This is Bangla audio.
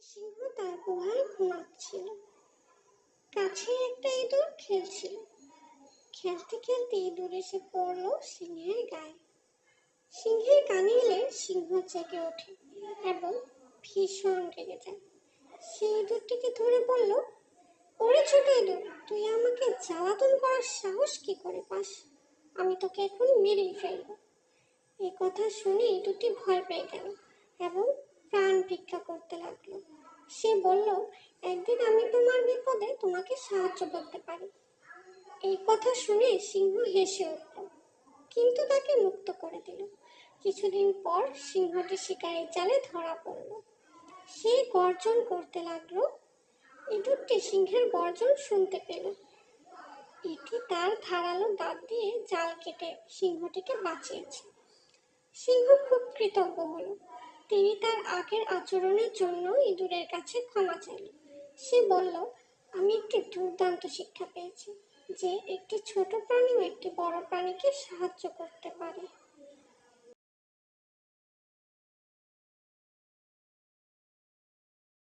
সিংহ তার গুহায় ঘুমাচ্ছিল। কাছে একটা ইঁদুর খেলছিল। খেলতে খেলতে ইঁদুর এসে পড়ল সিংহের গায়ে। সিংহের কানে এলে সিংহ জেগে ওঠে এবং ভীষণ রেগে যায়। সে ইঁদুরটিকে ধরে বলল, ওরে ছোট ইঁদুর, তুই আমাকে জ্বালাতন করার সাহস কি করে পাস? আমি তোকে এখন মেরেই ফেলব। এই কথা শুনে ইঁদুরটি ভয় পেয়ে গেল এবং ভিক্ষা করতে লাগল। সে বলল, একদিন আমি তোমার বিপদে তোমাকে সাহায্য করতে পারি। এই কথা শুনে সিংহ হেসে উঠল, কিন্তু তাকে মুক্ত করে দিল। কিছুদিন পর সিংহটি শিকারের জালে ধরা পড়ল। সে গর্জন করতে লাগল। ইঁদুরটি সিংহের গর্জন শুনতে পেল। এটি তার ধারালো দাঁত দিয়ে জাল কেটে সিংহটিকে বাঁচিয়েছে। সিংহ খুব কৃতজ্ঞ হলো। তিনি তার আগের আচরণের জন্য ইঁদুরের কাছে ক্ষমা চাইল সে বলল, আমি একটি দুর্দান্ত শিক্ষা পেয়েছি যে একটি ছোট প্রাণীও একটি বড় প্রাণীকে সাহায্য করতে পারে।